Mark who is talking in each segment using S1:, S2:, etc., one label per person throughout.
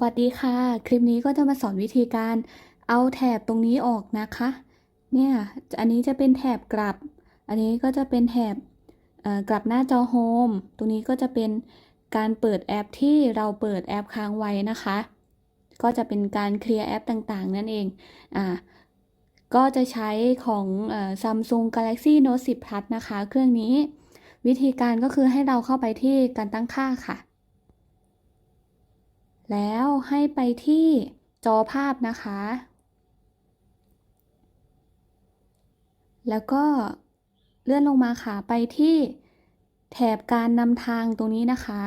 S1: วัสดีค่ะ คลิปนี้ก็จะมาสอนวิธีการเอาแถบตรงนี้ออกนะคะ เนี่ยอันนี้จะเป็นแถบกลับ อันนี้ก็จะเป็นแถบกลับหน้าจอโฮมตรงนี้ก็จะเป็นการเปิดแอปที่เราเปิดแอปค้างไว้นะคะ ก็จะเป็นการเคลียร์แอปต่างๆ นั่นเองอ่าก็จะใช้ของเอ่อ Samsung Galaxy Note 10 Plus นะคะ เครื่องนี้ วิธีการก็คือให้เราเข้าไปที่การตั้งค่าค่ะ แล้วให้ไปที่จอภาพนะคะ แล้วก็เลื่อนลงมาค่ะไปที่แถบการนำทางตรงนี้นะคะ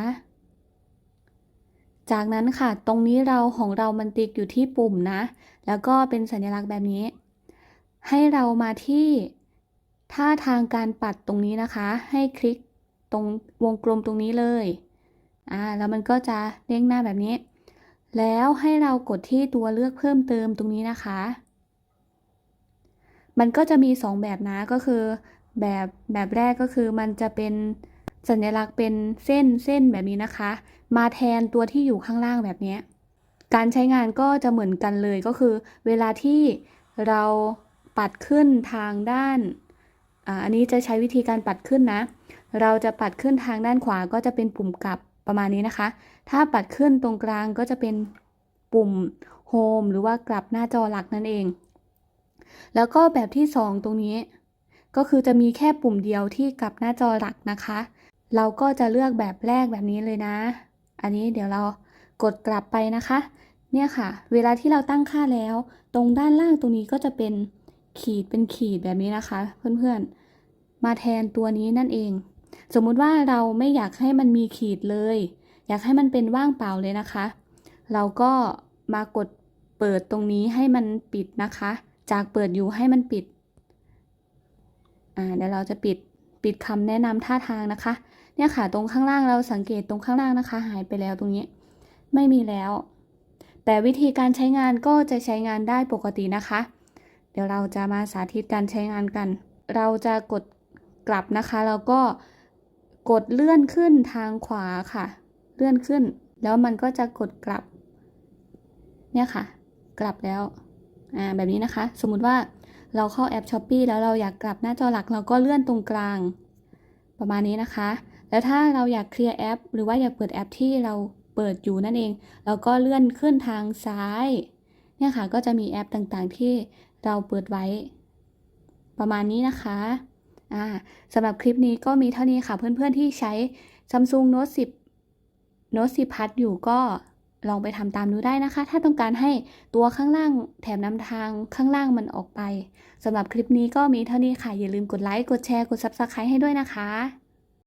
S1: จากนั้นค่ะตรงนี้เราของเรามันติ๊กอยู่ที่ปุ่มนะ แล้วก็เป็นสัญลักษณ์แบบนี้ ให้เรามาที่ท่าทางการปัดตรงนี้นะคะ ให้คลิกตรงวงกลมตรงนี้เลย อ่า แล้วมันก็จะเด้งหน้าแบบนี้ แล้วให้เรากดที่ตัวเลือกเพิ่มเติมตรงนี้นะคะ มันก็จะมี 2 แบบนะก็คือ แบบแบบแรกก็คือมันจะเป็นสัญลักษณ์เป็นเส้นเส้นแบบนี้นะคะ มาแทนตัวที่อยู่ข้างล่างแบบนี้การใช้งานก็จะเหมือนกันเลยก็คือ เวลาที่เราปัดขึ้นทางด้านอันนี้จะใช้วิธีการปัดขึ้นนะ เราจะปัดขึ้นทางด้านขวาก็จะเป็นปุ่มกลับ ประมาณนี้นะคะ ถ้าปัดขึ้นตรงกลางก็จะเป็นปุ่มโฮมหรือว่ากลับหน้าจอหลักนั่นเอง แล้วก็แบบที่ 2 ตรงนี้ ก็คือจะมีแค่ปุ่มเดียวที่กลับหน้าจอหลักนะคะ เราก็จะเลือกแบบแรกแบบนี้เลยนะ อันนี้เดี๋ยวเรากดกลับไปนะคะ เนี่ยค่ะ เวลาที่เราตั้งค่าแล้ว ตรงด้านล่างตรงนี้ก็จะเป็นขีดเป็นขีดแบบนี้นะคะ เพื่อนๆ มาแทนตัวนี้นั่นเอง สมมุติว่าเราไม่อยากให้มันมีขีดเลย อยากให้มันเป็นว่างเปล่าเลยนะคะ เราก็มากดเปิดตรงนี้ให้มันปิดนะคะ จากเปิดอยู่ให้มันปิด อ่าเดี๋ยวเราจะปิดปิดคำแนะนำท่าทางนะคะ เนี่ยค่ะตรงข้างล่างเราสังเกตตรงข้างล่างนะคะ หายไปแล้วตรงนี้ ไม่มีแล้ว แต่วิธีการใช้งานก็จะใช้งานได้ปกตินะคะ เดี๋ยวเราจะมาสาธิตการใช้งานกัน เราจะกดกลับนะคะ แล้วก็ กดเลื่อนขึ้นทางขวาค่ะ เลื่อนขึ้น แล้วมันก็จะกดกลับ เนี่ยค่ะ กลับแล้ว อ่า แบบนี้นะคะ สมมุติว่าเราเข้าแอป s h อ p e e แล้วเราอยากกลับหน้าจอหลักเราก็เลื่อนตรงกลาง ประมาณนี้นะคะ แล้วถ้าเราอยากเคลียร์แอป หรือว่าอยากเปิดแอปที่เราเปิดอยู่นั่นเอง เราก็เลื่อนขึ้นทางซ้าย เนี่ยค่ะ ก็จะมีแอปต่างๆที่เราเปิดไว้ ประมาณนี้นะคะ สำหรับคลิปนี้ก็มีเท่านี้ค่ะ เพื่อนๆที่ใช้ Samsung Note 10 Note 10 Plus อยู่ก็ลองไปทำตามดูได้นะคะ ถ้าต้องการให้ตัวข้างล่างแถบนำทางข้างล่างมันออกไปสำหรับคลิปนี้ก็มีเท่านี้ค่ะ อย่าลืมกดไลค์ กดแชร์ กด Subscribe ให้ด้วยนะคะ